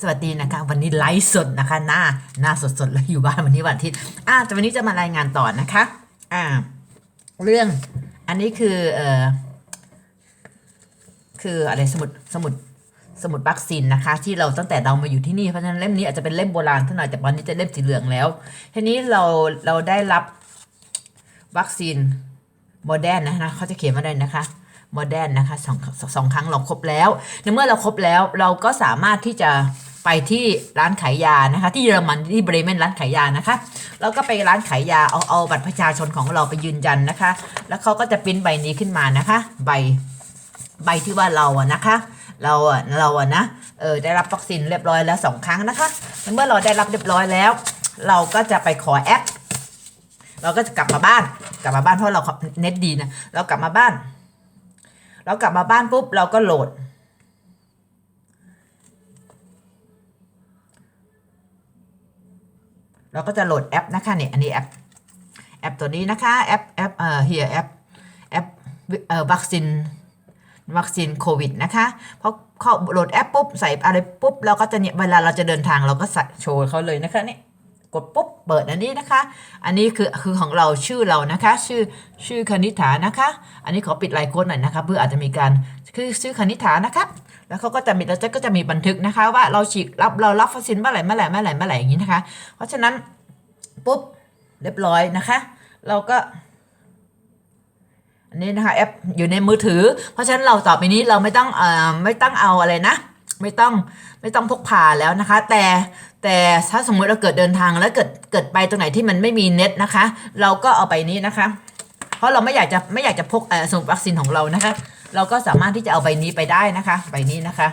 สวัสดีนะคะ วันนี้ไลฟ์สดนะคะ หน้าหน้าสดๆเลยอยู่บ้านวันนี้วันอาทิตย์อะแต่วันนี้จะมารายงานต่อนะคะ อ่า เรื่องอันนี้คือเอ่อคืออะไรสมุดสมุดสมุดวัคซีนนะคะ ที่เราตั้งแต่เรามาอยู่ที่นี่เพราะฉะนั้นเล่มนี้อาจจะเป็นเล่มโบราณท่าหน่อยแต่วันนี้จะเล่มสีเหลืองแล้ว ทีนี้เราเราได้รับวัคซีนโมเดนนะคะเขาจะเขียนมาได้นะคะ โมเดนนะคะสองสองครั้งเราครบแล้ว ในเมื่อเราครบแล้วเราก็สามารถที่จะไปที่ร้านขายยานะคะ ที่เยอรมันที่เบรเมนร้านขายยานะคะเราก็ไปร้านขายยาเอาเอาบัตรประชาชนของเราไปยืนยันนะคะ แล้วเขาก็จะปิ้นใบนี้ขึ้นมานะคะ ใบใบที่ว่าเราอะนะคะ เราอะเราอะนะเออได้รับวัคซีนเรียบร้อยแล้วสองครั้งนะคะเมื่อเราได้รับเรียบร้อยแล้ว เราก็จะไปขอแอปเราก็จะกลับมาบ้าน กลับมาบ้านเพราะเราเน็ตดีนะเรากลับมาบ้าน เรากลับมาบ้านปุ๊บเราก็โหลด เราก็จะโหลดแอปนะคะเนี่ยอันนี้แอปแอปตัวนี้นะคะแอปแอปเอ่อ here แอปแอปเอ่อวัคซีนวัคซีนโควิดนะคะพอเขาโหลดแอปปุ๊บใส่อะไรปุ๊บเราก็จะเนี่ยเวลาเราจะเดินทางเราก็ใส่โชว์เขาเลยนะคะเนี่ย กดปุ๊บเปิดอันนี้นะคะ อันนี้คือคือของเราชื่อเรานะคะ ชื่อชื่อคณิษฐานะคะ อันนี้ขอปิดไลน์โค้ดหน่อยนะคะ เพื่ออาจจะมีการคือชื่อคณิษฐานะคะแล้วเขาก็จะมีแล้วก็จะมีบันทึกนะคะ ว่าเราฉีดรับเรารับวัคซีนเมื่อไหร่เมื่อไหร่เมื่อไหร่เมื่อไหร่อย่างนี้นะคะ เพราะฉะนั้นปุ๊บเรียบร้อยนะคะ เราก็อันนี้นะคะแอปอยู่ในมือถือ เพราะฉะนั้นเราต่อไปนี้เราไม่ต้องเอ่อไม่ต้องเอาอะไรนะ ไม่ต้องไม่ต้องพกพาแล้วนะคะ แต่แต่ถ้าสมมติเราเกิดเดินทางแล้วเกิดเกิดไปตรงไหนที่มันไม่มีเน็ตนะคะ เราก็เอาไปนี้นะคะ เพราะเราไม่อยากจะไม่อยากจะพกเอ่อสมุดวัคซีนของเรานะคะ เราก็สามารถที่จะเอาใบนี้ไปได้นะคะใบนี้นะคะ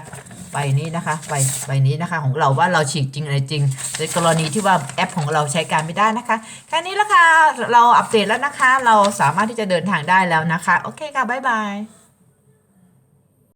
ใบนี้นะคะใบใบนี้นะคะของเราว่าเราฉีดจริงอะไรจริงในกรณีที่ว่าแอปของเราใช้การไม่ได้นะคะแค่นี้ละค่ะเราอัปเดตแล้วนะคะ เราสามารถที่จะเดินทางได้แล้วนะคะ โอเคค่ะบ๊ายบาย